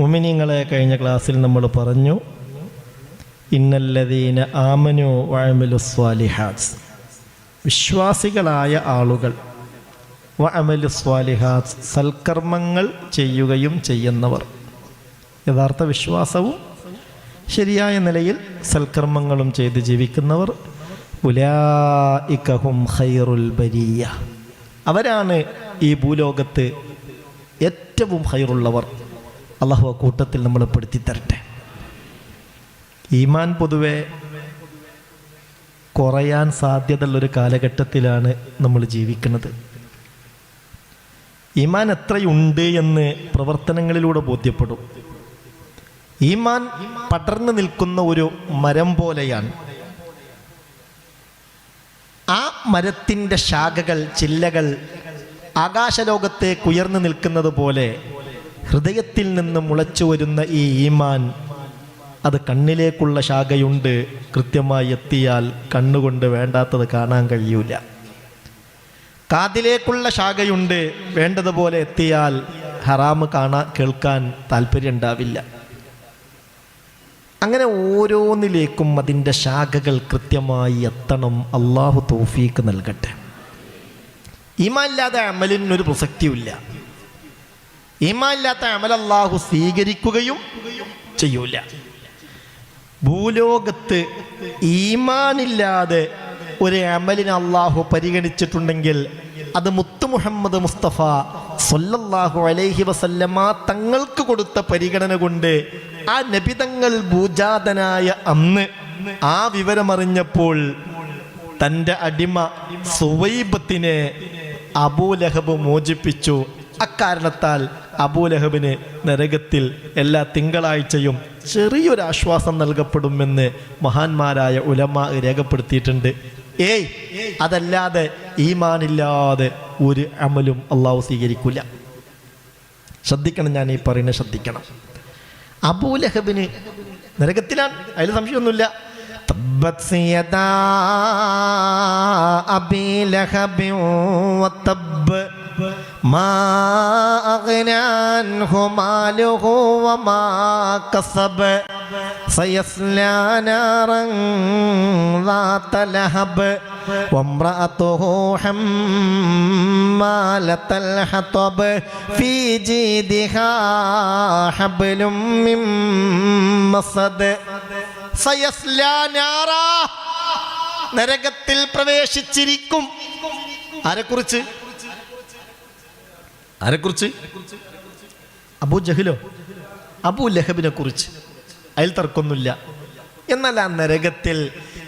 മുമിനിങ്ങളെ കഴിഞ്ഞ ക്ലാസ്സിൽ നമ്മൾ പറഞ്ഞു ഇന്നല്ലതീന ആമനു വഴമലു സ്വാലിഹാസ് വിശ്വാസികളായ ആളുകൾ വഅമലു സ്വാലിഹാസ് സൽക്കർമ്മങ്ങൾ ചെയ്യുകയും ചെയ്യുന്നവർ. യഥാർത്ഥ വിശ്വാസവും ശരിയായ നിലയിൽ സൽക്കർമ്മങ്ങളും ചെയ്ത് ജീവിക്കുന്നവർ ഉലായിക്കഹും ഖൈറുൽ ബരിയ. അവരാണ് ഈ ഭൂലോകത്ത് ഏറ്റവും ഹൈറുള്ളവർ അള്ളാഹു ആ കൂട്ടത്തിൽ നമ്മൾ പെടുത്തി തരട്ടെ. ഈമാൻ പൊതുവെ കുറയാൻ സാധ്യതയുള്ളൊരു കാലഘട്ടത്തിലാണ് നമ്മൾ ജീവിക്കുന്നത്. ഈമാൻ എത്രയുണ്ട് എന്ന് പ്രവർത്തനങ്ങളിലൂടെ ബോധ്യപ്പെടും. ഈമാൻ പടർന്നു നിൽക്കുന്ന ഒരു മരം പോലെയാണ്. ആ മരത്തിന്റെ ശാഖകൾ ചില്ലകൾ ആകാശലോകത്തേക്ക് ഉയർന്നു നിൽക്കുന്നത് പോലെ ഹൃദയത്തിൽ നിന്ന് മുളച്ചു വരുന്ന ഈ ഈമാൻ അത് കണ്ണിലേക്കുള്ള ശാഖയുണ്ട്. കൃത്യമായി എത്തിയാൽ കണ്ണുകൊണ്ട് വേണ്ടാത്തത് കാണാൻ കഴിയൂല. കാതിലേക്കുള്ള ശാഖയുണ്ട്. വേണ്ടതുപോലെ എത്തിയാൽ ഹറാമ് കാണാൻ കേൾക്കാൻ താല്പര്യം ഉണ്ടാവില്ല. അങ്ങനെ ഓരോന്നിലേക്കും അതിന്റെ ശാഖകൾ കൃത്യമായി എത്തണം. അള്ളാഹു തോഫീക്ക് നൽകട്ടെ. ഈമാനില്ലാതെ അമലിനൊരു പ്രസക്തിയുമില്ല. അമൽ അള്ളാഹു സ്വീകരിക്കുകയും ചെയ്യൂല. ഭൂലോകത്ത് ഈമാനില്ലാതെ ഒരു അമലിനെ അള്ളാഹു പരിഗണിച്ചിട്ടുണ്ടെങ്കിൽ അത് മുത്തു മുഹമ്മദ് മുസ്തഫ സൊല്ലാഹു അലൈഹി വസല്ലമ തങ്ങൾക്ക് കൊടുത്ത പരിഗണന കൊണ്ട് ആ നബിതങ്ങൾ ഭൂജാതനായ അന്ന് ആ വിവരമറിഞ്ഞപ്പോൾ തന്റെ അടിമ സുവൈബത്തിനെ അബൂലഹബ് മോചിപ്പിച്ചു. അക്കാരണത്താൽ അബൂലഹബിന് നരകത്തിൽ എല്ലാ തിങ്കളാഴ്ചയും ചെറിയൊരു ആശ്വാസം നൽകപ്പെടുമെന്ന് മഹാന്മാരായ ഉലമ രേഖപ്പെടുത്തിയിട്ടുണ്ട്. ഏയ് അതല്ലാതെ ഈമാനില്ലാതെ ഒരു അമലും അള്ളാഹു സ്വീകരിക്കില്ല ശ്രദ്ധിക്കണം ഞാൻ ഈ പറയുന്നത് ശ്രദ്ധിക്കണം. അബൂലഹബിന് നരകത്തിലാണ് അതിൽ സംശയമൊന്നുമില്ല. വതബ്ബ് മാ അഗ്നാ അൻഹു മാലുഹു വമാ കസബ് സയസ്ലാ നാറൻ ذات لهب وامرأته حمالة الحطب في جيدها حبل من مصد സയസ്ലാ നാറാ. നരകത്തിൽ പ്രവേശിച്ചിരിക്കും ആരെക്കുറിച്ച് ആരെക്കുറിച്ച്? അബൂ ജഹിലോ. അബൂ ലഹബിനെ കുറിച്ച്. അതിൽ തർക്കൊന്നുമില്ല എന്നാൽ ആ നരകത്തിൽ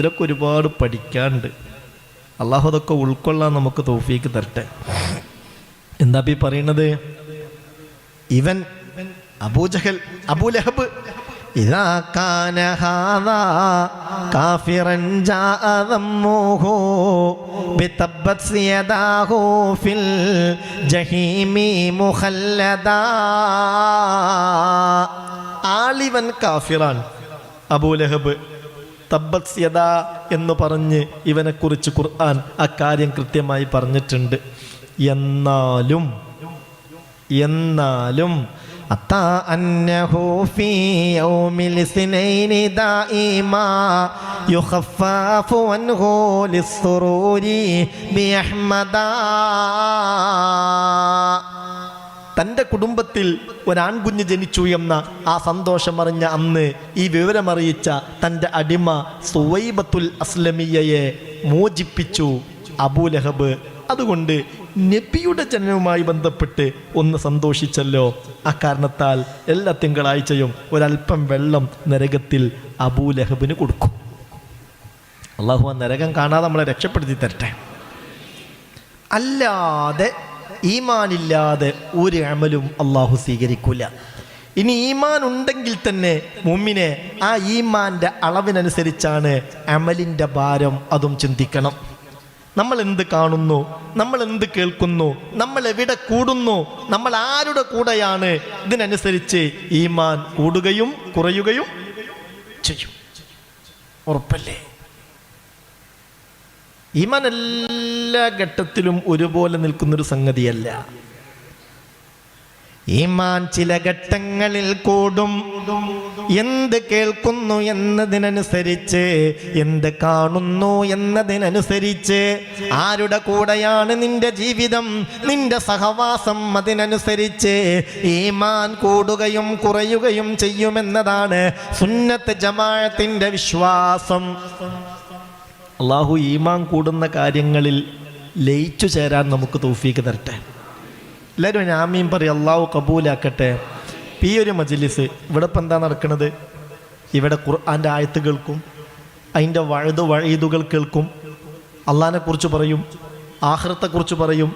ഇതിലൊക്കെ ഒരുപാട് പഠിക്കാണ്ട് അള്ളാഹു അതൊക്കെ ഉൾക്കൊള്ളാൻ നമുക്ക് തോഫീക്ക് തരട്ടെ. എന്താ ഈ പറയണത്? ഇവൻ അബൂജഹൽ അബുലഹബ് ഇതാ കാഫിറൻ ഫിൽ ജഹീമി ആളിവൻ കാഫിറാൻ അബൂലഹബ് തബ്ബത് യദ എന്ന് പറഞ്ഞ് ഇവനെക്കുറിച്ച് ഖുർആൻ ആ കാര്യം കൃത്യമായി പറഞ്ഞിട്ടുണ്ട്. എന്നാലും എന്നാലും ബിയഹ്മദാ തന്റെ കുടുംബത്തിൽ ഒരാൺകുഞ്ഞ് ജനിച്ചു എന്ന ആ സന്തോഷമറിഞ്ഞ അന്ന് ഈ വിവരമറിയിച്ച തന്റെ അടിമ സുവൈബത്തുൽ അസ്ലമിയയെ മോചിപ്പിച്ചു അബൂലഹബ്. അതുകൊണ്ട് നബിയുടെ ജനനവുമായി ബന്ധപ്പെട്ട് ഒന്ന് സന്തോഷിച്ചല്ലോ. അക്കാരണത്താൽ എല്ലാ തിങ്കളാഴ്ചയും ഒരല്പം വെള്ളം നരകത്തിൽ അബൂലഹബിന് കൊടുക്കും. അള്ളാഹു ആ നരകം കാണാതെ നമ്മളെ രക്ഷപ്പെടുത്തി തരട്ടെ. അല്ലാതെ ഈമാനില്ലാതെ ഒരു അമലും അള്ളാഹു സ്വീകരിക്കൂല. ഇനി ഈമാൻ ഉണ്ടെങ്കിൽ തന്നെ മുമ്മിനെ ആ ഈമാന്റെ അളവിനനുസരിച്ചാണ് അമലിന്റെ ഭാരം അതും ചിന്തിക്കണം. നമ്മൾ എന്ത് കാണുന്നു? നമ്മൾ എന്ത് കേൾക്കുന്നു? നമ്മൾ എവിടെ കൂടുന്നു? നമ്മൾ ആരുടെ കൂടെയാണ്? ഇതിനനുസരിച്ച് ഈമാൻ കൂടുകയും കുറയുകയും ചെയ്യും. ഉറപ്പല്ലേ? ഈമാൻ എല്ലാ ഘട്ടത്തിലും ഒരുപോലെ നിൽക്കുന്നൊരു സംഗതിയല്ല. ഈമാൻ ചില ഘട്ടങ്ങളിൽ കൂടും. എന്ത് കേൾക്കുന്നു എന്നതിനനുസരിച്ച് എന്ത് കാണുന്നു എന്നതിനനുസരിച്ച്. ആരുടെ കൂടെയാണ് നിന്റെ ജീവിതം നിന്റെ സഹവാസം അതിനനുസരിച്ച്. ഈമാൻ കൂടുകയും കുറയുകയും ചെയ്യുമെന്നതാണ് സുന്നത്ത് ജമാഅത്തിന്റെ വിശ്വാസം. അള്ളാഹു ഈമാൻ കൂടുന്ന കാര്യങ്ങളിൽ ലയിച്ചു ചേരാൻ നമുക്ക് തൗഫീക്ക് തരട്ടെ. എല്ലാവരും ആമീൻ പറയും അള്ളാഹു കബൂലാക്കട്ടെ. ഈ ഒരു മജ്ലിസ് ഇവിടെ ഇപ്പം എന്താ നടക്കുന്നത് ഇവിടെ ഖുർആന്റെ ആയത്ത് കേൾക്കും അതിന്റെ വഴുതു വഴീതുകൾ കേൾക്കും അള്ളഹാനെക്കുറിച്ച് പറയും ആഹ്റത്തെക്കുറിച്ച് പറയും.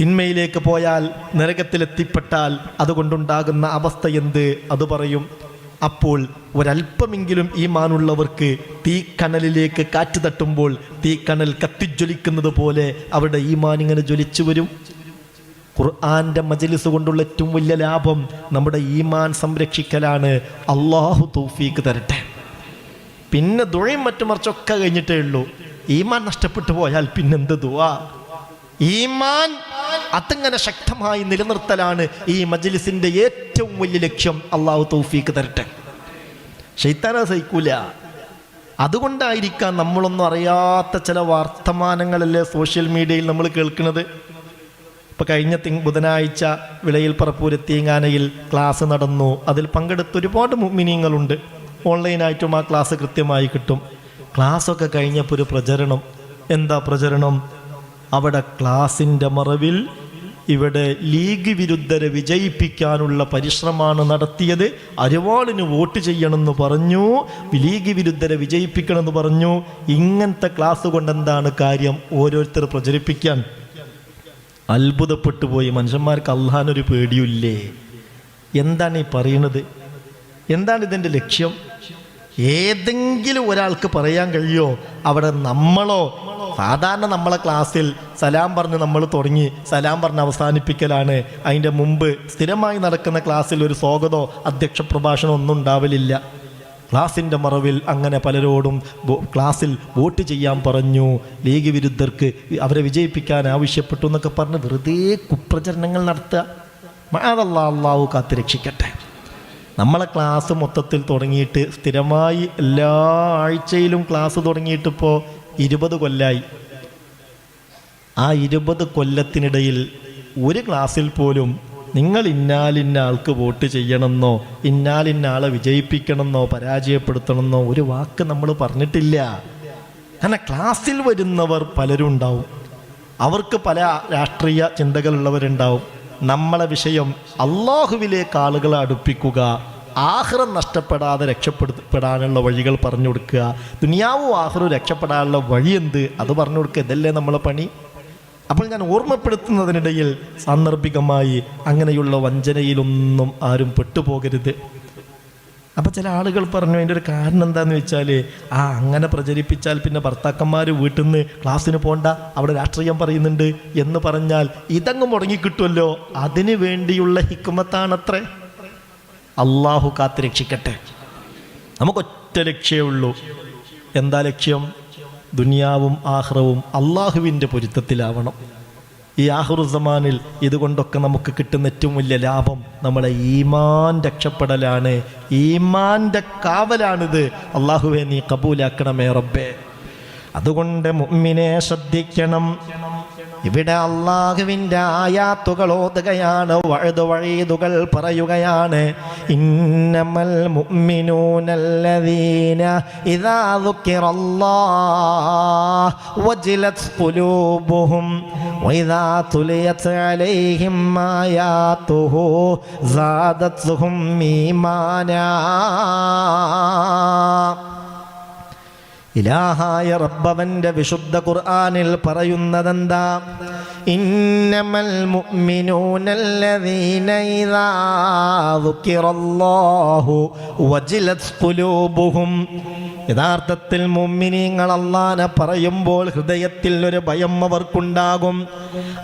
തിന്മയിലേക്ക് പോയാൽ നരകത്തിലെത്തിപ്പെട്ടാൽ അതുകൊണ്ടുണ്ടാകുന്ന അവസ്ഥ എന്ത്? അത് പറയും. അപ്പോൾ ഒരല്പമെങ്കിലും ഈ മാനുള്ളവർക്ക് തീക്കനലിലേക്ക് കാറ്റ് തട്ടുമ്പോൾ തീക്കനൽ കത്തിജ്വലിക്കുന്നത് പോലെ അവരുടെ ഈ മാൻ ഇങ്ങനെ ജ്വലിച്ചു വരും. ഖുർആന്റെ മജലിസ് കൊണ്ടുള്ള ഏറ്റവും വലിയ ലാഭം നമ്മുടെ ഈമാൻ സംരക്ഷിക്കലാണ്. അള്ളാഹു തൗഫീക്ക് തരട്ടെ. പിന്നെ ദുഴയും മറ്റു മറിച്ചൊക്കെ കഴിഞ്ഞിട്ടേ ഉള്ളൂ. ഈമാൻ നഷ്ടപ്പെട്ടു പോയാൽ പിന്നെന്ത് ദുവാ? ഈമാൻ അതങ്ങനെ ശക്തമായി നിലനിർത്തലാണ് ഈ മജ്ലിസിന്റെ ഏറ്റവും വലിയ ലക്ഷ്യം. അള്ളാഹു തൗഫീക്ക് തരട്ടെ. ഷെയ്ത്താന സഹിക്കൂല. അതുകൊണ്ടായിരിക്കാം നമ്മളൊന്നും അറിയാത്ത ചില വർത്തമാനങ്ങളല്ലേ സോഷ്യൽ മീഡിയയിൽ നമ്മൾ കേൾക്കുന്നത്. ഇപ്പോൾ കഴിഞ്ഞ തിങ് ബുധനാഴ്ച വിളയിൽ പറപ്പൂരെത്തിയങ്ങാനയിൽ ക്ലാസ് നടന്നു. അതിൽ പങ്കെടുത്ത ഒരുപാട് മിനിങ്ങളുണ്ട് ഓൺലൈനായിട്ടും ആ ക്ലാസ് കൃത്യമായി കിട്ടും. ക്ലാസ്സൊക്കെ കഴിഞ്ഞപ്പോൾ ഒരു പ്രചരണം. എന്താ പ്രചരണം? അവിടെ ക്ലാസിന്റെ മറവിൽ ഇവിടെ ലീഗ് വിരുദ്ധരെ വിജയിപ്പിക്കാനുള്ള പരിശ്രമമാണ് നടത്തിയത്. അരിവാളിന് വോട്ട് ചെയ്യണമെന്ന് പറഞ്ഞു ലീഗ് വിരുദ്ധരെ വിജയിപ്പിക്കണമെന്ന് പറഞ്ഞു. ഇങ്ങനത്തെ ക്ലാസ് കൊണ്ട് എന്താണ് കാര്യം ഓരോരുത്തർ പ്രചരിപ്പിക്കാൻ? അത്ഭുതപ്പെട്ടു പോയി. മനുഷ്യന്മാർക്ക് അള്ളഹാനൊരു പേടിയില്ലേ എന്താണ് ഈ പറയുന്നത്? എന്താണ് ഇതിന്റെ ലക്ഷ്യം? ഏതെങ്കിലും ഒരാൾക്ക് പറയാൻ കഴിയോ? അവിടെ നമ്മളോ സാധാരണ നമ്മളെ ക്ലാസ്സിൽ സലാം പറഞ്ഞ് നമ്മൾ തുടങ്ങി സലാം പറഞ്ഞ് അവസാനിപ്പിക്കലാണ്. അതിന്റെ മുമ്പ് സ്ഥിരമായി നടക്കുന്ന ക്ലാസ്സിൽ ഒരു സ്വാഗതമോ അധ്യക്ഷ പ്രഭാഷണം ഒന്നും ഉണ്ടാവലില്ല. ക്ലാസിന്റെ മറവിൽ അങ്ങനെ പലരോടും ക്ലാസ്സിൽ വോട്ട് ചെയ്യാൻ പറഞ്ഞു. ലീഗ് വിരുദ്ധർക്ക് അവരെ വിജയിപ്പിക്കാൻ ആവശ്യപ്പെട്ടു എന്നൊക്കെ പറഞ്ഞ് വെറുതെ കുപ്രചരണങ്ങൾ നടത്തുക. മാതല്ലാ കാത്ത് രക്ഷിക്കട്ടെ. നമ്മളെ ക്ലാസ് മൊത്തത്തിൽ തുടങ്ങിയിട്ട് സ്ഥിരമായി എല്ലാ ആഴ്ചയിലും ക്ലാസ് തുടങ്ങിയിട്ടിപ്പോൾ ഇരുപത് കൊല്ലായി. ആ ഇരുപത് കൊല്ലത്തിനിടയിൽ ഒരു ക്ലാസ്സിൽ പോലും നിങ്ങൾ ഇന്നാലിന്ന ആൾക്ക് വോട്ട് ചെയ്യണമെന്നോ ഇന്നാലിന്ന ആളെ വിജയിപ്പിക്കണമെന്നോ പരാജയപ്പെടുത്തണമെന്നോ ഒരു വാക്ക് നമ്മൾ പറഞ്ഞിട്ടില്ല. കാരണം ക്ലാസ്സിൽ വരുന്നവർ പലരും ഉണ്ടാവും. അവർക്ക് പല രാഷ്ട്രീയ ചിന്തകളുള്ളവരുണ്ടാവും. നമ്മളെ വിഷയം അള്ളാഹുവിലേക്ക് ആളുകളെ അടുപ്പിക്കുക ആഹ്റം നഷ്ടപ്പെടാതെ രക്ഷപ്പെടുത്തപ്പെടാനുള്ള വഴികൾ പറഞ്ഞു കൊടുക്കുക. ദുനിയാവും ആഹ്റും രക്ഷപ്പെടാനുള്ള വഴി എന്ത്? അത് പറഞ്ഞു കൊടുക്കുക. ഇതല്ലേ നമ്മളെ പണി? അപ്പോൾ ഞാൻ ഓർമ്മപ്പെടുത്തുന്നതിനിടയിൽ സാന്ദർഭികമായി അങ്ങനെയുള്ള വഞ്ചനയിലൊന്നും ആരും പെട്ടുപോകരുത്. അപ്പം ചില ആളുകൾ പറഞ്ഞു അതിന്റെ ഒരു കാരണം എന്താന്ന് വെച്ചാൽ ആ അങ്ങനെ പ്രചരിപ്പിച്ചാൽ പിന്നെ ഭർത്താക്കന്മാർ വീട്ടിൽ നിന്ന് ക്ലാസ്സിന് പോണ്ട അവിടെ രാഷ്ട്രീയം പറയുന്നുണ്ട് എന്ന് പറഞ്ഞാൽ ഇതങ്ങ് മുടങ്ങിക്കിട്ടുമല്ലോ അതിനു വേണ്ടിയുള്ള ഹിക്കുമത്താണത്രേ അള്ളാഹു കാത്ത് രക്ഷിക്കട്ടെ. നമുക്കൊറ്റ ലക്ഷ്യമേ എന്താ ലക്ഷ്യം? ദുനിയാവും ആഹ്റവും അള്ളാഹുവിന്റെ പൊരുത്തത്തിലാവണം. ഈ ആഹുറുസമാനിൽ ഇതുകൊണ്ടൊക്കെ നമുക്ക് കിട്ടുന്ന ഏറ്റവും വലിയ ലാഭം നമ്മളെ ഈമാൻ രക്ഷപ്പെടലാണ്. ഈമാന്റെ കാവലാണിത്. അള്ളാഹുവെ നീ കബൂലാക്കണമേ റബ്ബേ. അതുകൊണ്ട് മുമ്മിനെ ശ്രദ്ധിക്കണം. ഇവിടെ അള്ളാഹുവിന്റെ ആയാത്തുകൾ ഓതുകയാണ് വഴുതു വഴുതുകൾ പറയുകയാണ്. ഇന്നമൽ മുഅ്മിനൂനല്ലദീന ഇദാ ദുക്കിറല്ലാഹ് വജിലത് ഖുലൂബുഹും വഇദാ തുലിയത് അലൈഹിം ആയാത്തുഹു സാദത്തുഹും ഈമാനാ. ഇലാഹായ റബ്ബവന്റെ വിശുദ്ധ ഖുർആനിൽ പറയുന്നതെന്താ? ഇന്നമൽ മുഅ്മിനൂനല്ലദീന ഇദാ ദുക്കിറല്ലാഹു വജിലത് ഖുലൂബുഹും യഥാർത്ഥത്തിൽ മുമ്മിനീങ്ങൾ അള്ളാനെ പറയുമ്പോൾ ഹൃദയത്തിൽ ഒരു ഭയം അവർക്കുണ്ടാകും.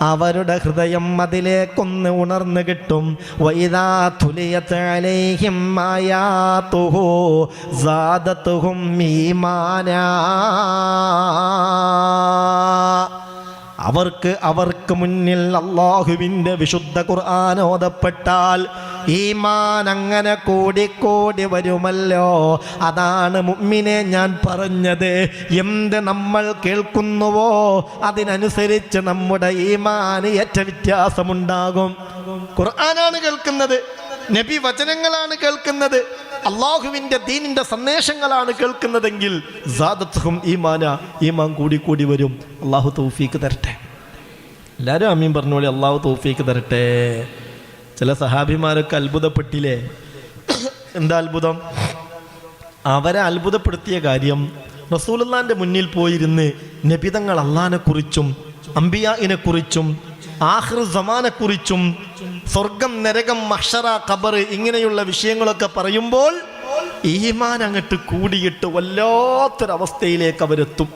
അവരുടെ ഹൃദയം അതിലേക്കൊന്ന് ഉണർന്നു കിട്ടും. വൈദാ ഈമാനാ. അവർക്ക് അവർക്ക് മുന്നിൽ അള്ളാഹുവിന്റെ വിശുദ്ധ ഖുർആൻ ഓതപ്പെട്ടാൽ ഈമാൻ അങ്ങനെ കൂടിക്കൂടി വരുമല്ലോ. അതാണ് മുമ്മിനെ ഞാൻ പറഞ്ഞത്. എന്ത് നമ്മൾ കേൾക്കുന്നുവോ അതിനനുസരിച്ച് നമ്മുടെ ഈമാൻ ഏറ്റ വ്യത്യാസമുണ്ടാകും. ഖുർആനാണ് കേൾക്കുന്നത്. നബി വചനങ്ങളാണ് കേൾക്കുന്നത്. അള്ളാഹുവിന്റെ ദീനിന്റെ സന്ദേശങ്ങളാണ് കേൾക്കുന്നതെങ്കിൽ സാദത്തുഹും ഈമാന ഈമാൻ കൂടി കൂടി വരും. അള്ളാഹു തൗഫീക്ക് തരട്ടെ. എല്ലാവരും അമ്മീൻ പറഞ്ഞ പോലെ അള്ളാഹു തൗഫീക്ക് തരട്ടെ. ചില സഹാബിമാരൊക്കെ അത്ഭുതപ്പെട്ടില്ലേ? എന്താ അത്ഭുതം? അവരെ അത്ഭുതപ്പെടുത്തിയ കാര്യം റസൂലുള്ളാന്റെ മുന്നിൽ പോയിരുന്ന് നബിതങ്ങൾ അള്ളഹാനെ കുറിച്ചും അമ്പിയാഇനെ കുറിച്ചും ആഹ്ർ സമാനെക്കുറിച്ചും സ്വർഗം നരകം മഷറ ഖബർ ഇങ്ങനെയുള്ള വിഷയങ്ങളൊക്കെ പറയുമ്പോൾ ഈമാൻ അങ്ങട്ട് കൂടിയിട്ട് വല്ലാത്തൊരവസ്ഥയിലേക്ക് അവരെത്തും.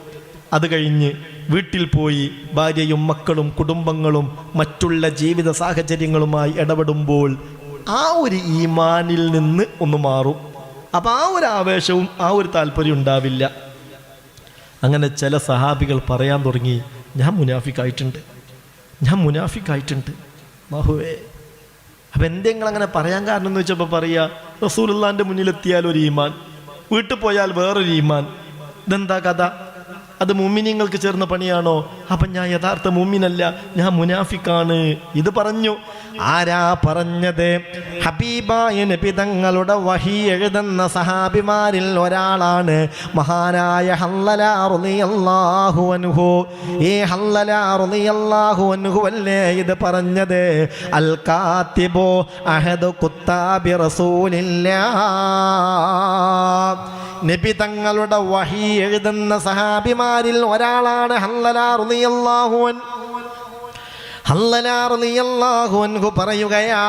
അത് കഴിഞ്ഞ് വീട്ടിൽ പോയി ഭാര്യയും മക്കളും കുടുംബങ്ങളും മറ്റുള്ള ജീവിത സാഹചര്യങ്ങളുമായി ഇടപെടുമ്പോൾ ആ ഒരു ഈമാനിൽ നിന്ന് ഒന്ന് മാറും. അപ്പം ആ ഒരു ആവേശവും ആ ഒരു താല്പര്യം ഉണ്ടാവില്ല. അങ്ങനെ ചില സഹാബികൾ പറയാൻ തുടങ്ങി ഞാൻ മുനാഫിക്കായിട്ടുണ്ട്. ഞാൻ മുനാഫിക്കായിട്ടുണ്ട്. ബാഹുവേ. അപ്പം എന്തെങ്കിലും അങ്ങനെ പറയാൻ കാരണം എന്ന് വെച്ചപ്പോൾ പറയുക റസൂലുള്ളാന്റെ മുന്നിലെത്തിയാൽ ഒരു ഈമാൻ വീട്ടിൽ പോയാൽ വേറൊരു ഈമാൻ. ഇതെന്താ കഥ? അത് മുമ്മിനിങ്ങൾക്ക് ചേർന്ന പണിയാണോ? അപ്പം ഞാൻ യഥാർത്ഥ മുമ്മിനല്ല ഞാൻ മുനാഫിക്കാണ്. ഇത് പറഞ്ഞു. ആരാ പറഞ്ഞത്? ഹബീബായ നബി തങ്ങളുടെ വഹി എഴുതുന്ന സഹാബിമാരിൽ ഒരാളാണ് മഹാനായ ഹല്ലലാഹു ഈ ഹല്ലലാഹു ഇത് പറഞ്ഞത്? അൽ കാത്തിബോ അഹദ് കുത്താബി റസൂലില്ലാ നബി തങ്ങളുടെ വഹി എഴുതുന്ന സഹാബിമാരിൽ ഒരാളാണ് ഹല്ലലാഹുവൻ ഹല്ലലാഹു പറയുകയാ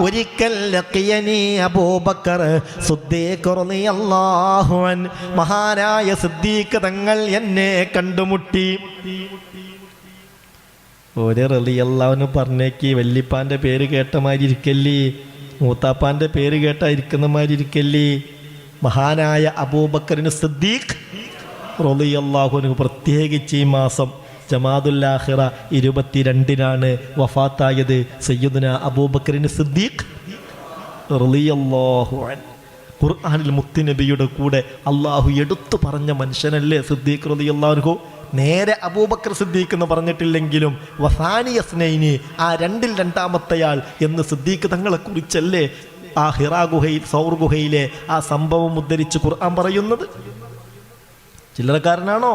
ഒരിക്കൽ ലക്കിയനി അബൂബക്കർ സുദ്ദീഖ് റളിയല്ലാഹുവൻ മഹാനായ സിദ്ദീഖ് തങ്ങൾ എന്നെ കണ്ടുമുട്ടി. ഒരു റലിയല്ലാവിന് പറഞ്ഞേക്ക് വല്ലിപ്പാന്റെ പേര് കേട്ട മാതിരി ഇരിക്കല്ലേ മൂത്താപ്പാന്റെ പേര് കേട്ടാ ഇരിക്കുന്ന മാതിരി ഇരിക്കല്ലേ മഹാനായ അബൂബക്കറിന് സിദ്ദീഖ് റളിയല്ലാഹുവിന് പ്രത്യേകിച്ച് ഈ മാസം ജമാദുല്ലാഹിറ ഇരുപത്തിരണ്ടിനാണ് വഫാത്തായത് സയ്യദുന അബൂബക്കറിന് സിദ്ദീഖ് റളിയല്ലാഹു ഖുർആാനിൽ മുത്തുനബിയുടെ കൂടെ അള്ളാഹു എടുത്തു പറഞ്ഞ മനുഷ്യനല്ലേ സിദ്ദീഖ് റളിയല്ലാഹു നേരെ അബൂബക്കർ സിദ്ദീഖ് എന്ന് പറഞ്ഞിട്ടില്ലെങ്കിലും വസാനി യസ്നൈനി ആ രണ്ടിൽ രണ്ടാമത്തെയാൾ എന്ന് സിദ്ദീഖ് തങ്ങളെ കുറിച്ചല്ലേ ആ ഹിറാ ഗുഹയിൽ സൗർ ഗുഹയിലെ ആ സംഭവം ഉദ്ധരിച്ച് ഖുർആൻ പറയുന്നത്? ചില്ലറക്കാരനാണോ?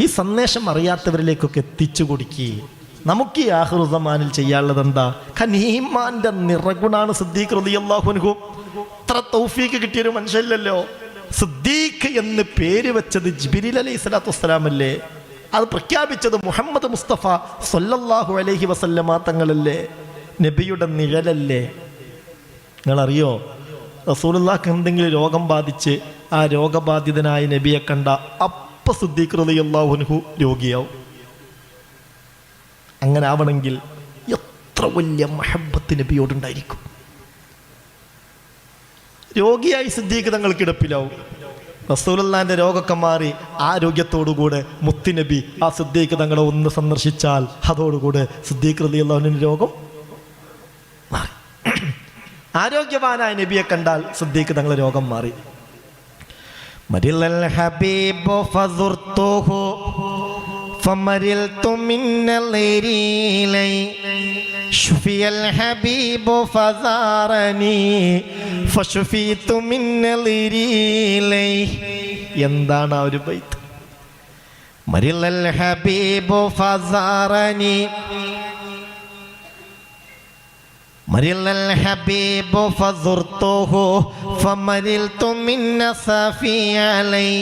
ഈ സന്ദേശം അറിയാത്തവരിലേക്കൊക്കെ എത്തിച്ചു കൊടുക്കുക നമുക്ക് ഈ ആഹ്റുസമാനിൽ ചെയ്യാനുള്ളത് എന്താ ഖനീമാന്റെ നിറഗുണാണ് സിദ്ദീഖ് റളിയല്ലാഹുൻഹു ഇത്ര തൗഫീക്ക് കിട്ടിയൊരു മനുഷ്യല്ലല്ലോ സിദ്ദീഖ് എന്ന് പേര് വെച്ചത് ജിബിരിൽ അലൈഹി സ്വലാത്തു വസ്സലാമല്ലേ? അത് പ്രഖ്യാപിച്ചത് മുഹമ്മദ് മുസ്തഫ സൊല്ലാഹു അലൈഹി വസല്ലമാ തങ്ങളല്ലേ? നബിയുടെ നിഴലല്ലേ? നിങ്ങളറിയോ? റസൂലുള്ളാഹ്ക്ക് എന്തെങ്കിലും രോഗം ബാധിച്ച് ആ രോഗബാധിതനായ നബിയെ കണ്ട അപ്പ സിദ്ദീഖ് റളിയല്ലാഹുൻഹു രോഗിയാവും. അങ്ങനെ ആവണമെങ്കിൽ എത്ര വലിയ മഹബത്ത് നബിയോടുണ്ടായിരിക്കും. രോഗിയായി സിദ്ദീഖ് തങ്ങൾ കിടപ്പിലാവും റസൂലുള്ളാന്റെ രോഗമൊക്കെ മാറി ആരോഗ്യത്തോടുകൂടെ മുത്തിനബി ആ സിദ്ദീഖ് തങ്ങളെ ഒന്ന് സന്ദർശിച്ചാൽ അതോടുകൂടെ സിദ്ദീഖ് റളിയല്ലാഹുവിന്റെ രോഗം ആരോഗ്യവാനായ നബിയെ കണ്ടാൽ സിദ്ദീഖ് തങ്ങളെ രോഗം മാറി മരിൽ ഹബീബ് ഫസുർത്തുഹു فمرلت من الليلي شفي الحبيب فزارني فشفيت من الليلي എന്താണ് ആ ഒരു ബൈത്ത് മരിൽ ഹബീബ് ഫസാറനി مرض الحبيب فزرته فمرلت من نصفي علي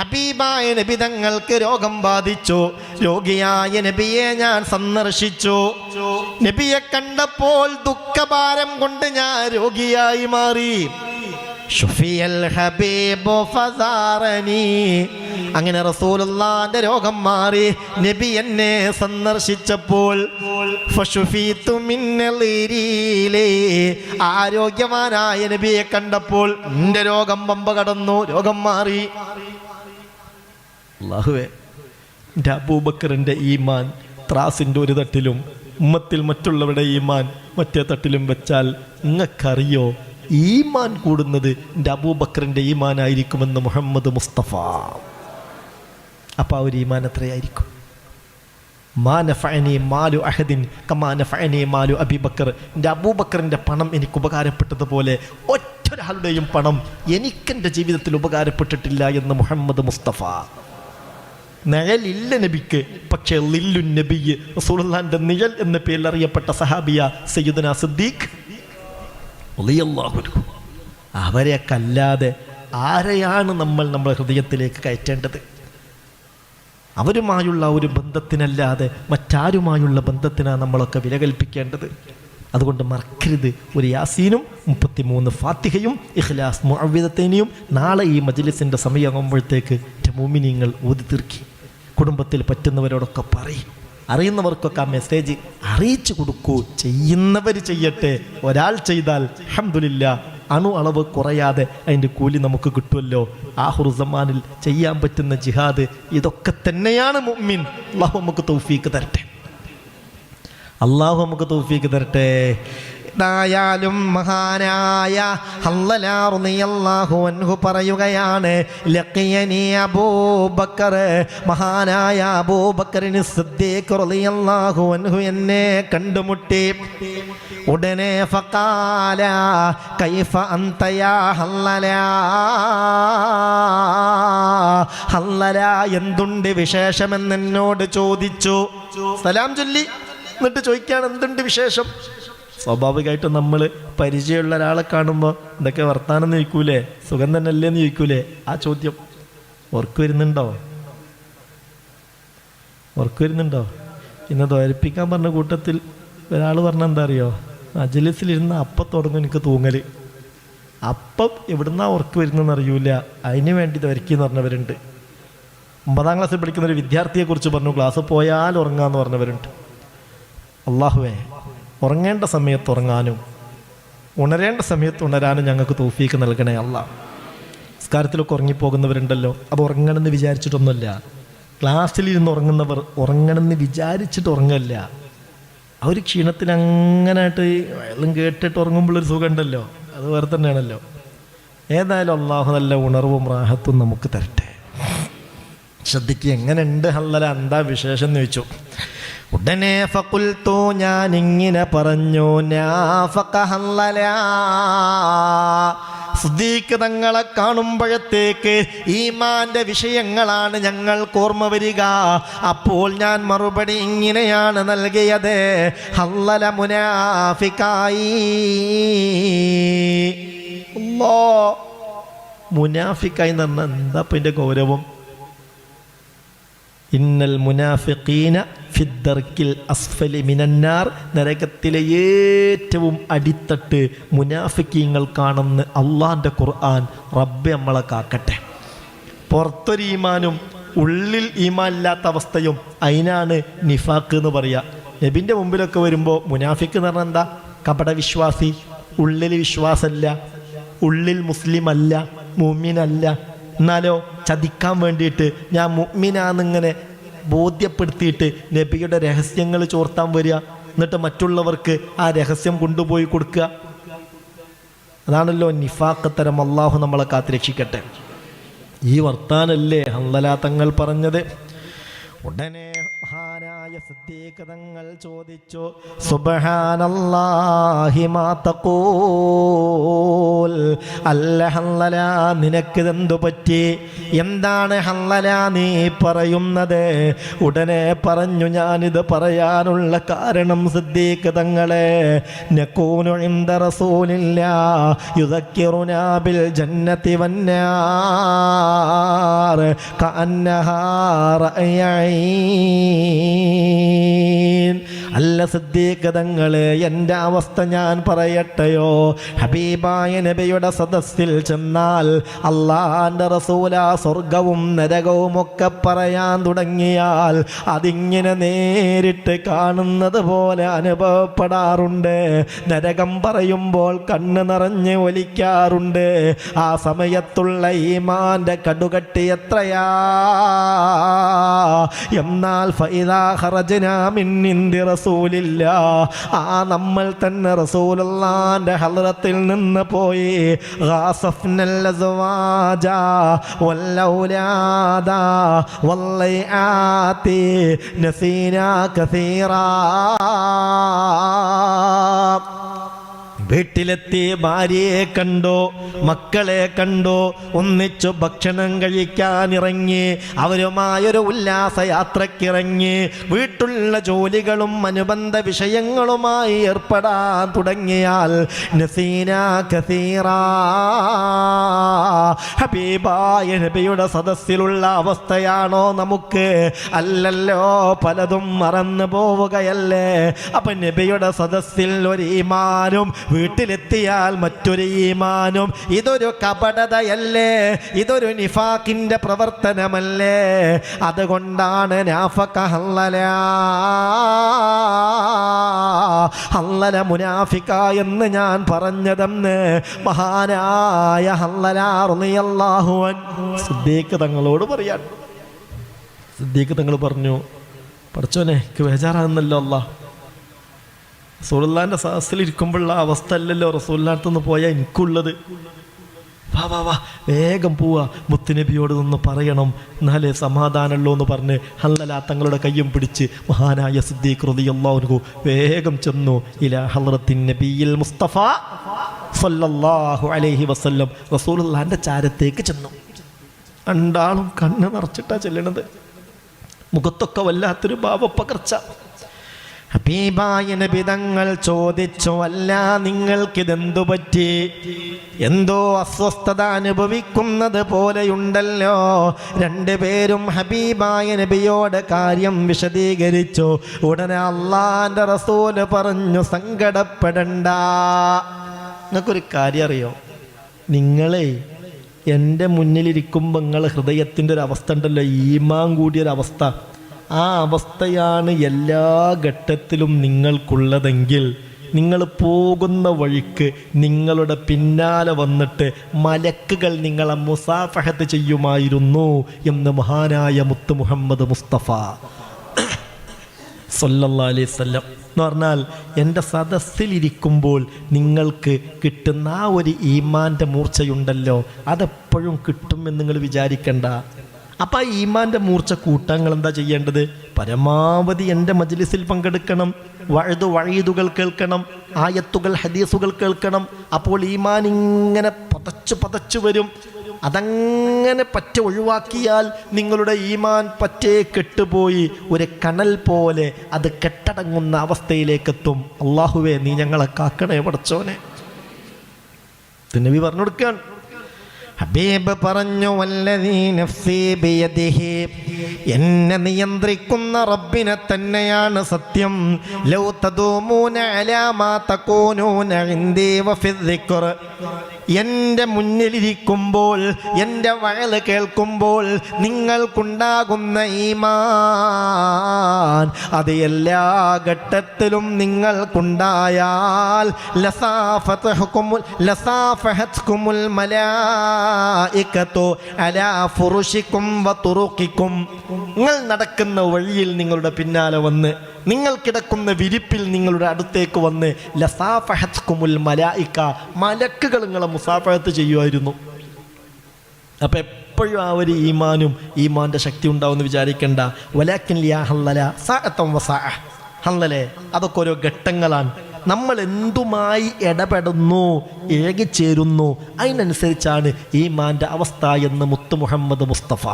ഹബീബായ നബി തങ്ങൾക്ക് രോഗം ബാധിച്ചു രോഗിയായ നബിയെ ഞാൻ സന്ദർശിച്ചു നബിയെ കണ്ടപ്പോൾ ദുഃഖഭാരം കൊണ്ട് ഞാൻ രോഗിയായി മാറി ഷുഫിയൽ ഹബീബു ഫസാറനി. അങ്ങനെ റസൂലുള്ളാന്റെ രോഗം മാറി നബി എന്നെ സന്ദർശിച്ചപ്പോൾ. ആരോഗ്യവാനായ നബിയെ കണ്ടപ്പോൾ എന്റെ രോഗം പമ്പ കടന്നു രോഗം മാറി. അല്ലാഹുവേ എന്റെ അബൂബക്കറിന്റെ ഈമാൻ ത്രാസിന്റെ ഒരു തട്ടിലും ഉമ്മത്തിൽ മറ്റുള്ളവരുടെ ഈമാൻ മറ്റേ തട്ടിലും വെച്ചാൽ നിങ്ങൾക്കറിയോ? ഈമാൻ കൂടുന്നത് എന്റെ അബൂബക്കറിന്റെ ഈമാനായിരിക്കുമെന്ന് മുഹമ്മദ് മുസ്തഫ. അപ്പോൾ ആ ഒരു ഈമാൻ എത്രയായിരിക്കും മാന നഫഅനി മാലു അഹദിൻ കമാ നഫഅനി മാലു അബിബക്കർ. എന്റെ അബൂബക്കറിന്റെ പണം എനിക്ക് ഉപകാരപ്പെട്ടതുപോലെ ഒറ്റൊരാളുടെയും പണം എനിക്കെന്റെ ജീവിതത്തിൽ ഉപകാരപ്പെട്ടിട്ടില്ല എന്ന് മുഹമ്മദ് മുസ്തഫ. നിഴലില്ല നബിക്ക് പക്ഷേ ലില്ലു നബി റസൂലുള്ളാഹിന്റെ നിഴൽ എന്ന പേരിൽ അറിയപ്പെട്ട സഹാബിയ സയ്യിദുന സിദ്ദീഖ് റളിയല്ലാഹു അൻഹു. അവരെയൊക്കെ അല്ലാതെ ആരെയാണ് നമ്മൾ നമ്മുടെ ഹൃദയത്തിലേക്ക് കയറ്റേണ്ടത്? അവരുമായുള്ള ഒരു ബന്ധത്തിനല്ലാതെ മറ്റാരുമായുള്ള ബന്ധത്തിനാണ് നമ്മളൊക്കെ വില കൽപ്പിക്കേണ്ടത്? അതുകൊണ്ട് മറക്കരുത് ഒരു യാസീനും മുപ്പത്തിമൂന്ന് ഫാത്തിഹയും ഇഖ്ലാസ് മുഅവ്വിദത്തേനിയും നാളെ ഈ മജ്ലിസിന്റെ സമയമാകുമ്പോഴത്തേക്ക് മോമിനിയങ്ങൾ ഊതി തീർക്കി കുടുംബത്തിൽ പറ്റുന്നവരോടൊക്കെ പറയും. അറിയുന്നവർക്കൊക്കെ ആ മെസ്സേജ് അറിയിച്ചു കൊടുക്കൂ. ചെയ്യുന്നവർ ചെയ്യട്ടെ. ഒരാൾ ചെയ്താൽ അഹമ്മദില്ല അണു അളവ് കുറയാതെ അതിന്റെ കൂലി നമുക്ക് കിട്ടുമല്ലോ ആഹുറുസമാനിൽ ചെയ്യാൻ പറ്റുന്ന ജിഹാദ് ഇതൊക്കെ തന്നെയാണ് മുമ്മിൻ അള്ളാഹു നമുക്ക് തൗഫീക്ക് തരട്ടെ. അള്ളാഹു നമുക്ക് തൗഫീക്ക് തരട്ടെ. ായാലും മഹാനായ അൻഹു പറയുകയാണ് ലഖിയനി അബൂബക്കർ മഹാനായ അബൂബക്കറിന് സിദ്ദീഖ് റളിയല്ലാഹു അൻഹു എന്നെ കണ്ടുമുട്ടി. ഉടനെ ഫഖാല കൈഫ അൻത യാ ഹല്ലല ഹല്ലല എന്തുണ്ട് വിശേഷമെന്ന് എന്നോട് ചോദിച്ചു. സലാം ചൊല്ലി. എന്നിട്ട് ചോദിക്കാൻ എന്തുണ്ട് വിശേഷം? സ്വാഭാവികമായിട്ടും നമ്മൾ പരിചയമുള്ള ഒരാളെ കാണുമ്പോൾ എന്തൊക്കെ വർത്താനം ചോദിക്കൂലേ സുഖം തന്നെ അല്ലേ എന്ന് ചോദിക്കൂലേ ആ ചോദ്യം ഓർക്ക് വരുന്നുണ്ടോ? ഓർക്ക് വരുന്നുണ്ടോ? ഇന്ന് ദ്വരിപ്പിക്കാൻ പറഞ്ഞ കൂട്ടത്തിൽ ഒരാൾ പറഞ്ഞ എന്താ അറിയോ? അജലിസിലിരുന്ന് അപ്പം തുടങ്ങും എനിക്ക് തൂങ്ങൽ അപ്പം എവിടുന്നാ ഉറക്ക് വരുന്നതെന്ന് അറിയൂല. അതിന് വേണ്ടി ദ്വരിക്കെന്ന് പറഞ്ഞവരുണ്ട്. ഒമ്പതാം ക്ലാസ്സിൽ പഠിക്കുന്ന ഒരു വിദ്യാർത്ഥിയെക്കുറിച്ച് പറഞ്ഞു ക്ലാസ് പോയാൽ ഉറങ്ങാന്ന് പറഞ്ഞവരുണ്ട്. അള്ളാഹുവേ ഉറങ്ങേണ്ട സമയത്ത് ഉറങ്ങാനും ഉണരേണ്ട സമയത്ത് ഉണരാനും ഞങ്ങൾക്ക് തോഫീക്ക് നൽകണേ അല്ല. സംസ്കാരത്തിലൊക്കെ ഉറങ്ങിപ്പോകുന്നവരുണ്ടല്ലോ അത് ഉറങ്ങണമെന്ന് വിചാരിച്ചിട്ടൊന്നുമില്ല. ക്ലാസ്സിലിരുന്ന് ഉറങ്ങുന്നവർ ഉറങ്ങണമെന്ന് വിചാരിച്ചിട്ട് ഉറങ്ങല്ല ആ ഒരു ക്ഷീണത്തിൽ അങ്ങനായിട്ട് എല്ലാം കേട്ടിട്ട് ഉറങ്ങുമ്പോഴൊരു സുഖം ഉണ്ടല്ലോ അത് വേറെ തന്നെയാണല്ലോ. ഏതായാലും അള്ളാഹു നല്ല ഉണർവും റാഹത്തും നമുക്ക് തരട്ടെ. ശ്രദ്ധിക്കുക എങ്ങനെയുണ്ട് ഹല്ലല എന്താ വിശേഷം എന്ന് ചോദിച്ചു. ഉടനെ ഫക്കുൽത്തു ഞാൻ ഇങ്ങനെ പറഞ്ഞു സുദ്ദീഖ് തങ്ങളെ കാണുമ്പോഴത്തേക്ക് ഈമാന്റെ വിഷയങ്ങളാണ് ഞങ്ങൾ ഓർമ്മ വരിക. അപ്പോൾ ഞാൻ മറുപടി ഇങ്ങനെയാണ് നൽകിയത്. ഹല്ലല മുനാഫിക്കായി മുനാഫിക്കായി എന്ന് പറഞ്ഞാൽ എന്താ ഇപ്പം ഗൗരവം? ഇന്നൽ മുനാഫിഖീന ഫിദ്ദർക്കിൽ അസ്ഫലി മിനന്നാർ. നരകത്തിലെ ഏറ്റവും അടിത്തട്ട് മുനാഫിക്കീങ്ങൾ കാണുന്ന അള്ളാന്റെ ഖുർആൻ റബ്ബെ നമ്മളെ കാക്കട്ടെ. പുറത്തൊരു ഈമാനും ഉള്ളിൽ ഈമാൻ ഇല്ലാത്ത അവസ്ഥയും അതിനാണ് നിഫാക്ക് എന്ന് പറയുക നബിന്റെ മുമ്പിലൊക്കെ വരുമ്പോൾ മുനാഫിക്ക് എന്ന് പറഞ്ഞാൽ എന്താ? കപടവിശ്വാസി ഉള്ളിൽ വിശ്വാസമല്ല ഉള്ളിൽ മുസ്ലിം അല്ല. മുഅ്മിനല്ല എന്നാലോ ചതിക്കാൻ വേണ്ടിയിട്ട് ഞാൻ മുഗ്മിനാന്നിങ്ങനെ ബോധ്യപ്പെടുത്തിയിട്ട് നബിയുടെ രഹസ്യങ്ങൾ ചോർത്താൻ വരിക. എന്നിട്ട് മറ്റുള്ളവർക്ക് ആ രഹസ്യം കൊണ്ടുപോയി കൊടുക്കുക. അതാണല്ലോ നിഫാക്കത്തരം അള്ളാഹു നമ്മളെ കാത്തുരക്ഷിക്കട്ടെ. ഈ വർത്താനല്ലേ ഹന്തലാ തങ്ങൾ പറഞ്ഞത്? ഉടനെ സിദ്ദീഖ് തങ്ങൾ ചോദിച്ചു അല്ല നിനക്കിതെന്തു പറ്റി? എന്താണ് ഹല്ലല നീ പറയുന്നത്? ഉടനെ പറഞ്ഞു ഞാനിത് പറയാനുള്ള കാരണം സിദ്ദീഖ് തങ്ങളെ നക്കൂനു റസൂലില്ല യുദക്കിറുനാ ബിൽ ജന്നത്തി വന്നാർ. കന്നഹാർ റഅയ. آمين അല്ല സിദ്ദീഖ് എന്റെ അവസ്ഥ ഞാൻ പറയട്ടെയോ? ഹബീബായ നബിയുടെ സദസ്സിൽ ചെന്നാൽ അള്ളാന്റെ റസൂല സ്വർഗവും നരകവും ഒക്കെ പറയാൻ തുടങ്ങിയാൽ അതിങ്ങനെ നേരിട്ട് കാണുന്നത് പോലെ അനുഭവപ്പെടാറുണ്ട്. നരകം പറയുമ്പോൾ കണ്ണ് നിറഞ്ഞ് ഒലിക്കാറുണ്ട്. ആ സമയത്തുള്ള ഈമാന്റെ കടുകട്ടി എത്രയാ? എന്നാൽ ഫൈദാ ഖറജ്നാ മിൻ ഇന്ദി റസൂലില്ല. ആ നമ്മൾ തന്നെ റസൂലുള്ളാന്റെ ഹലറത്തിൽ നിന്ന് പോയി. നസീനാ കസീറാ. വീട്ടിലെത്തി ഭാര്യയെ കണ്ടോ മക്കളെ കണ്ടോ ഒന്നിച്ചു ഭക്ഷണം കഴിക്കാനിറങ്ങി അവരുമായൊരു ഉല്ലാസയാത്രക്കിറങ്ങി വീട്ടുള്ള ജോലികളും അനുബന്ധ വിഷയങ്ങളുമായി ഏർപ്പെടാൻ തുടങ്ങിയാൽ നസീന കസീറ. ഹബീബായ നബിയുടെ സദസ്സിലുള്ള അവസ്ഥയാണോ നമുക്ക്? അല്ലല്ലോ പലതും മറന്നു പോവുകയല്ലേ അപ്പൊ നബിയുടെ സദസ്സിൽ ഒരു ഈമാനും വീട്ടിലെത്തിയാൽ മറ്റൊരു ഈമാനും ഇതൊരു കപടതയല്ലേ? ഇതൊരു നിഫാക്കിന്റെ പ്രവർത്തനമല്ലേ? അതുകൊണ്ടാണ് ഹല്ലല. മുനാഫിക്ക എന്ന് ഞാൻ പറഞ്ഞതെന്ന് മഹാനായ ഹല്ലലാർന്നിയല്ലാഹുവാൻ തങ്ങളോട് പറയാൻ. സിദ്ദീഖ് തങ്ങൾ പറഞ്ഞു പഠിച്ചോനെ എനിക്ക് ബേജാറാകുന്നല്ലോ അല്ലാ റസൂലുള്ളാന്റെ സദസ്സിൽ ഇരിക്കുമ്പോഴുള്ള അവസ്ഥ അല്ലല്ലോ റസൂലിനടുത്ത് നിന്ന് പോയാൽ എനിക്കുള്ളത്. വാ വാ വാ വേഗം പോവാ. മുത്തുനബിയോട് നിന്ന് പറയണം. എന്നാലേ സമാധാനമുള്ളൂ എന്ന് പറഞ്ഞ് ഹല്ലല തങ്ങളുടെ കയ്യും പിടിച്ച് മഹാനായ സിദ്ദീഖ് റളിയല്ലാഹു വേഗം ചെന്നു ഇലാ ഹലറത്തിൻ നബിയിൽ മുസ്തഫ സല്ലല്ലാഹു അലൈഹി വസല്ലം. റസൂലുള്ളാന്റെ ചാരത്തേക്ക് ചെന്നു. രണ്ടാളും കണ്ണ് നിറച്ചിട്ടാ ചെല്ലണത്. മുഖത്തൊക്കെ വല്ലാത്തൊരു ഭാവപ്പകർച്ച. ഹബീബായ നബിതങ്ങൾ ചോദിച്ചു അല്ല നിങ്ങൾക്കിതെന്തു പറ്റി? എന്തോ അസ്വസ്ഥത അനുഭവിക്കുന്നത് പോലെയുണ്ടല്ലോ. രണ്ടുപേരും ഹബീബായ നബിയോട് കാര്യം വിശദീകരിച്ചു. ഉടനെ അള്ളാന്റെ റസൂൽ പറഞ്ഞു സങ്കടപ്പെടണ്ട. നിങ്ങൾക്കൊരു കാര്യം അറിയോ നിങ്ങളെ എന്റെ മുന്നിലിരിക്കുമ്പോൾ നിങ്ങൾ ഹൃദയത്തിന്റെ ഒരു അവസ്ഥ ഉണ്ടല്ലോ ഈമാൻ കൂടിയൊരവസ്ഥ ആ അവസ്ഥയാണ് എല്ലാ ഘട്ടത്തിലും നിങ്ങൾക്കുള്ളതെങ്കിൽ നിങ്ങൾ പോകുന്ന വഴിക്ക് നിങ്ങളുടെ പിന്നാലെ വന്നിട്ട് മലക്കുകൾ നിങ്ങളെ മുസാഫഹത്ത് ചെയ്യുമായിരുന്നു എന്ന് മഹാനായ മുത്ത് മുഹമ്മദ് മുസ്തഫ സല്ലല്ലാ അലൈഹി എന്ന് പറഞ്ഞാൽ എന്റെ സദസ്സിലിരിക്കുമ്പോൾ നിങ്ങൾക്ക് കിട്ടുന്ന ആ ഒരു ഈമാന്റെ മൂർച്ചയുണ്ടല്ലോ. അതെപ്പോഴും കിട്ടുമെന്ന് നിങ്ങൾ വിചാരിക്കണ്ട. അപ്പം ആ ഈമാന്റെ മൂർച്ച കൂട്ടങ്ങൾ എന്താ ചെയ്യേണ്ടത്? പരമാവധി എന്റെ മജ്ലിസിൽ പങ്കെടുക്കണം. വഴുതു വഴയുതുകൾ കേൾക്കണം. ആയത്തുകൾ ഹദീസുകൾ കേൾക്കണം. അപ്പോൾ ഈമാൻ ഇങ്ങനെ പതച്ചു പതച്ചു വരും. അതങ്ങനെ പറ്റ ഒഴിവാക്കിയാൽ നിങ്ങളുടെ ഈമാൻ പറ്റേ കെട്ടുപോയി. ഒരു കനൽ പോലെ അത് കെട്ടടങ്ങുന്ന അവസ്ഥയിലേക്കെത്തും. അള്ളാഹുവേ നീ ഞങ്ങളെ കാക്കണേ പടച്ചോനെ. നബി പറഞ്ഞു കൊടുക്കാൻ ഹബീബ് പറഞ്ഞു നഫ്സി എന്നെ നിയന്ത്രിക്കുന്ന റബ്ബിനെ തന്നെയാണ് സത്യം. ലൗ എന്റെ മുന്നിലിരിക്കുമ്പോൾ എന്റെ വയൽ കേൾക്കുമ്പോൾ നിങ്ങൾക്കുണ്ടാകുന്ന ഈമാൻ. അത് എല്ലാ ഘട്ടത്തിലും നിങ്ങൾക്കുണ്ടായാൽ അലാ നിങ്ങൾ നടക്കുന്ന വഴിയിൽ നിങ്ങളുടെ പിന്നാലെ വന്ന് നിങ്ങൾ കിടക്കുന്ന വിരിപ്പിൽ നിങ്ങളുടെ അടുത്തേക്ക് വന്ന് ലസാഫഹത്കുമുൽ മലായിക്ക. മലക്കുകൾ നിങ്ങളെ മുസാഫഹത്ത് ചെയ്യുമായിരുന്നു. അപ്പം എപ്പോഴും ആ ഒരു ഈമാനും ഈമാന്റെ ശക്തി ഉണ്ടാവുമെന്ന് വിചാരിക്കേണ്ട. വലാക്കിൻ ലിയാ ഹല്ലല സാഅത്തം വസാഅ ഹല്ലലെ അതൊക്കെ ഓരോ ഘട്ടങ്ങളാണ്. നമ്മൾ എന്തുമായി ഇടപെടുന്നു ഏകിച്ചേരുന്നു അതിനനുസരിച്ചാണ് ഈമാന്റെ അവസ്ഥ എന്ന് മുത്തു മുഹമ്മദ് മുസ്തഫ.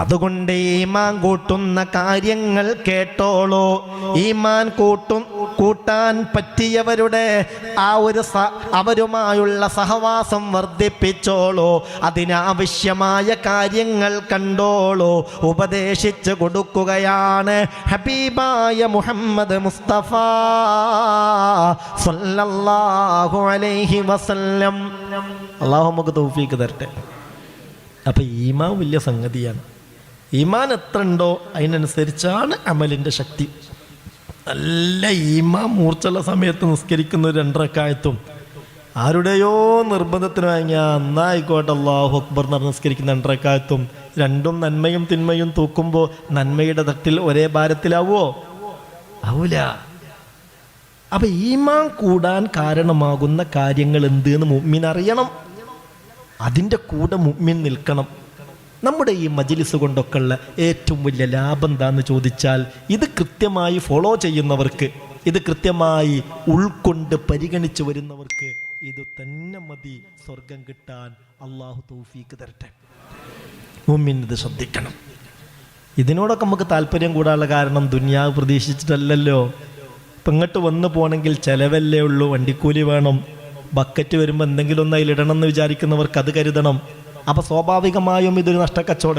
അതുകൊണ്ട് ഈമാൻ കൂട്ടുന്ന കാര്യങ്ങൾ കേട്ടോളൂ. ഈമാൻ കൂട്ടും കൂട്ടാൻ പറ്റിയവരുടെ ആ ഒരു സ അവരുമായുള്ള സഹവാസം വർദ്ധിപ്പിച്ചോളൂ. അതിനാവശ്യമായ കാര്യങ്ങൾ കണ്ടോളൂ. ഉപദേശിച്ചു കൊടുക്കുകയാണ് ഹബീബായ മുഹമ്മദ് മുസ്തഫ സല്ലല്ലാഹു അലൈഹി വസല്ലം. അള്ളാഹു നമുക്ക് തൗഫീക്ക് തരട്ടെ. അപ്പം ഈമാ വലിയ സംഗതിയാണ്. ഈമാൻ എത്ര ഉണ്ടോ അതിനനുസരിച്ചാണ് അമലിന്റെ ശക്തി. നല്ല ഈമാൻ മൂർച്ചുള്ള സമയത്ത് നിസ്കരിക്കുന്ന ഒരു രണ്ടരക്കായത്തും ആരുടെയോ നിർബന്ധത്തിന് വാങ്ങിയ എന്നായിക്കോട്ടെ അള്ളാഹു അക്ബർ എന്ന് നിസ്കരിക്കുന്ന രണ്ടരക്കായത്തും രണ്ടും നന്മയും തിന്മയും തൂക്കുമ്പോൾ നന്മയുടെ തട്ടിൽ ഒരേ ഭാരത്തിലാവോ? ആവൂല. അപ്പൊ ഈമാൻ കൂടാൻ കാരണമാകുന്ന കാര്യങ്ങൾ എന്ത് എന്ന് മുമ്മിൻ അറിയണം. അതിന്റെ കൂടെ മുമ്മിൻ നിൽക്കണം. നമ്മുടെ ഈ മജിലിസ് കൊണ്ടൊക്കെ ഉള്ള ഏറ്റവും വലിയ ലാഭം എന്താന്ന് ചോദിച്ചാൽ ഇത് കൃത്യമായി ഫോളോ ചെയ്യുന്നവർക്ക് ഇത് കൃത്യമായി ഉൾക്കൊണ്ട് പരിഗണിച്ചു വരുന്നവർക്ക് ഇത് തന്നെ മതി. സ്വർഗം കിട്ടാൻ അള്ളാഹു തൗഫീക്ക് തരട്ടെ. മുമ്മിൻ ഇത് ശ്രദ്ധിക്കണം. ഇതിനോടൊക്കെ നമുക്ക് താല്പര്യം കൂടാനുള്ള കാരണം ദുന്യാവ് പ്രതീക്ഷിച്ചിട്ടല്ലല്ലോ. ഇപ്പം ഇങ്ങോട്ട് വന്നു പോകണമെങ്കിൽ ചിലവല്ലേ ഉള്ളൂ വണ്ടിക്കൂലി വേണം. ബക്കറ്റ് വരുമ്പോൾ എന്തെങ്കിലും ഒന്ന് അതിലിടണം എന്ന് വിചാരിക്കുന്നവർക്ക് അത് കരുതണം. അപ്പോൾ സ്വാഭാവികമായും ഇതൊരു നഷ്ടക്കച്ചവടം